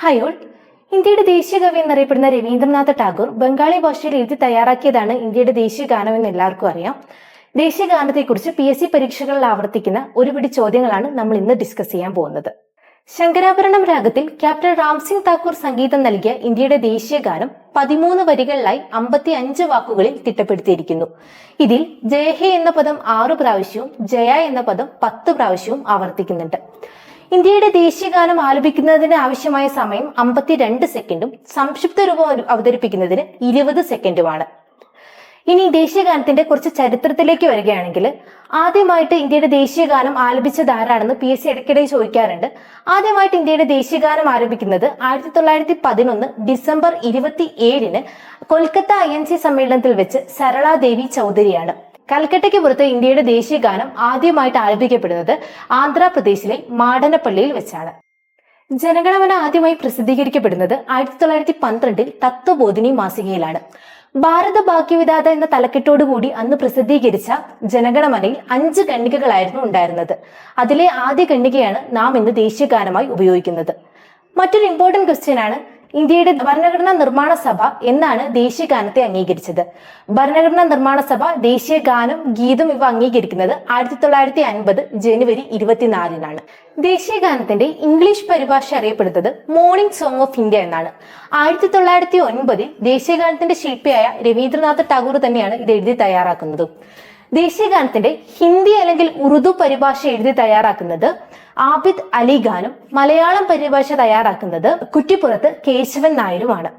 Hi all ഇന്ത്യയുടെ ദേശീയ കവി എന്നറിയപ്പെടുന്ന രവീന്ദ്രനാഥ് ടാഗോർ ബംഗാളി ഭാഷയിൽ എഴുതി തയ്യാറാക്കിയതാണ് ഇന്ത്യയുടെ ദേശീയ ഗാനം എന്ന് എല്ലാവർക്കും അറിയാം. ദേശീയ ഗാനത്തെക്കുറിച്ച് പി എസ് സി പരീക്ഷകളിൽ ആവർത്തിക്കുന്ന ഒരുപിടി ചോദ്യങ്ങളാണ് നമ്മൾ ഇന്ന് ഡിസ്കസ് ചെയ്യാൻ പോകുന്നത്. ശങ്കരാഭരണം രാഗത്തിൽ ക്യാപ്റ്റൻ റാംസിംഗ് താക്കൂർ സംഗീതം നൽകിയ ഇന്ത്യയുടെ ദേശീയ ഗാനം പതിമൂന്ന് വരികളിലായി അമ്പത്തി അഞ്ച് വാക്കുകളിൽ തിട്ടപ്പെടുത്തിയിരിക്കുന്നു. ഇതിൽ ജയഹേ എന്ന പദം ആറു പ്രാവശ്യവും ജയ എന്ന പദം പത്ത് പ്രാവശ്യവും ആവർത്തിക്കുന്നുണ്ട്. ഇന്ത്യയുടെ ദേശീയഗാനം ആലപിക്കുന്നതിന് ആവശ്യമായ സമയം അമ്പത്തിരണ്ട് സെക്കൻഡും സംക്ഷിപ്ത രൂപം അവ- അവതരിപ്പിക്കുന്നതിന് ഇരുപത് സെക്കൻഡുമാണ്. ഇനി ദേശീയഗാനത്തിന്റെ കുറച്ച് ചരിത്രത്തിലേക്ക് വരികയാണെങ്കിൽ ആദ്യമായിട്ട് ഇന്ത്യയുടെ ദേശീയഗാനം ആലപിച്ചത് ആരാണെന്ന് പി. എസ്. സി ഇടയ്ക്കിടെ ചോദിക്കാറുണ്ട്. ആദ്യമായിട്ട് ഇന്ത്യയുടെ ദേശീയഗാനം ആരംഭിക്കുന്നത് ആയിരത്തി തൊള്ളായിരത്തി പതിനൊന്ന് ഡിസംബർ ഇരുപത്തി ഏഴിന് കൊൽക്കത്ത ഐ എൻ സി സമ്മേളനത്തിൽ വെച്ച് സരളാദേവി ചൗധരിയാണ്. കൽക്കട്ടയ്ക്ക് പുറത്ത് ഇന്ത്യയുടെ ദേശീയ ഗാനം ആദ്യമായിട്ട് ആലപിക്കപ്പെടുന്നത് ആന്ധ്രാപ്രദേശിലെ മാടനപ്പള്ളിയിൽ വെച്ചാണ്. ജനഗണമന ആദ്യമായി പ്രസിദ്ധീകരിക്കപ്പെടുന്നത് ആയിരത്തി തൊള്ളായിരത്തി പന്ത്രണ്ടിൽ തത്വബോധിനി മാസികയിലാണ്. ഭാരത ഭാഗ്യവിധാത എന്ന തലക്കെട്ടോടുകൂടി അന്ന് പ്രസിദ്ധീകരിച്ച ജനഗണമനയിൽ അഞ്ച് ഖണ്ഡികകളായിരുന്നു ഉണ്ടായിരുന്നത്. അതിലെ ആദ്യ ഖണ്ഡികയാണ് നാം ഇന്ന് ദേശീയ ഗാനമായി ഉപയോഗിക്കുന്നത്. മറ്റൊരു ഇമ്പോർട്ടന്റ് ക്വസ്റ്റ്യൻ ആണ് ഇന്ത്യയുടെ ഭരണഘടനാ നിർമ്മാണ സഭ എന്നാണ് ദേശീയ ഗാനത്തെ അംഗീകരിച്ചത്. ഭരണഘടനാ നിർമ്മാണ സഭ ദേശീയ ഗാനം ഗീതം ഇവ അംഗീകരിക്കുന്നത് ആയിരത്തി തൊള്ളായിരത്തി അൻപത് ജനുവരി ഇരുപത്തിനാലിനാണ്. ദേശീയ ഗാനത്തിന്റെ ഇംഗ്ലീഷ് പരിഭാഷ അറിയപ്പെടുന്നത് മോർണിംഗ് സോങ് ഓഫ് ഇന്ത്യ എന്നാണ്. ആയിരത്തി തൊള്ളായിരത്തി ഒൻപതിൽ ദേശീയ ഗാനത്തിന്റെ ശില്പിയായ രവീന്ദ്രനാഥ് ടാഗോർ തന്നെയാണ് ഇത് എഴുതി തയ്യാറാക്കുന്നത്. ദേശീയ ഗാനത്തിന്റെ ഹിന്ദി അല്ലെങ്കിൽ ഉറുദു പരിഭാഷ എഴുതി തയ്യാറാക്കുന്നത് ആബിദ് അലി ഖാനും മലയാളം പരിഭാഷ തയ്യാറാക്കുന്നത് കുറ്റിപ്പുറത്ത് കേശവൻ നായരുമാണ്.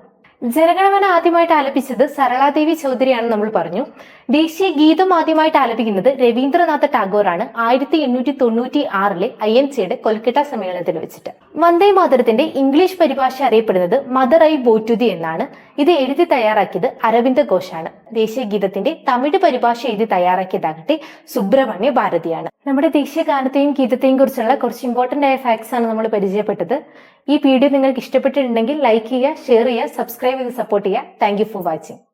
ജനഗണമന ആദ്യമായിട്ട് ആലപിച്ചത് സരളാദേവി ചൗധരിയാണ് നമ്മൾ പറഞ്ഞു. ദേശീയ ഗീതം ആദ്യമായിട്ട് ആലപിക്കുന്നത് രവീന്ദ്രനാഥ ടാഗോറാണ്. ആയിരത്തി എണ്ണൂറ്റി തൊണ്ണൂറ്റി ആറിലെ ഐ എൻ സിയുടെ കൊൽക്കത്ത സമ്മേളനത്തിൽ വെച്ചിട്ട്. വന്ദേ മാതരത്തിന്റെ ഇംഗ്ലീഷ് പരിഭാഷ അറിയപ്പെടുന്നത് മദർ ഐ ബോറ്റുതി എന്നാണ്. ഇത് എഴുതി തയ്യാറാക്കിയത് അരവിന്ദ് ഘോഷാണ്. ദേശീയ ഗീതത്തിന്റെ തമിഴ് പരിഭാഷ എഴുതി തയ്യാറാക്കിയതാകട്ടെ സുബ്രഹ്മണ്യ ഭാരതിയാണ്. നമ്മുടെ ദേശീയ ഗാനത്തെയും ഗീതത്തെയും കുറിച്ചുള്ള കുറച്ച് ഇമ്പോർട്ടന്റ് ആയ ഫാക്ട്സ് ആണ് നമ്മൾ പരിചയപ്പെട്ടത്. ഈ വീഡിയോ നിങ്ങൾക്ക് ഇഷ്ടപ്പെട്ടിട്ടുണ്ടെങ്കിൽ ലൈക്ക് ചെയ്യുക ഷെയർ ചെയ്യുക സബ്സ്ക്രൈബ് ചെയ്ത് സപ്പോർട്ട് ചെയ്യുക. Thank for watching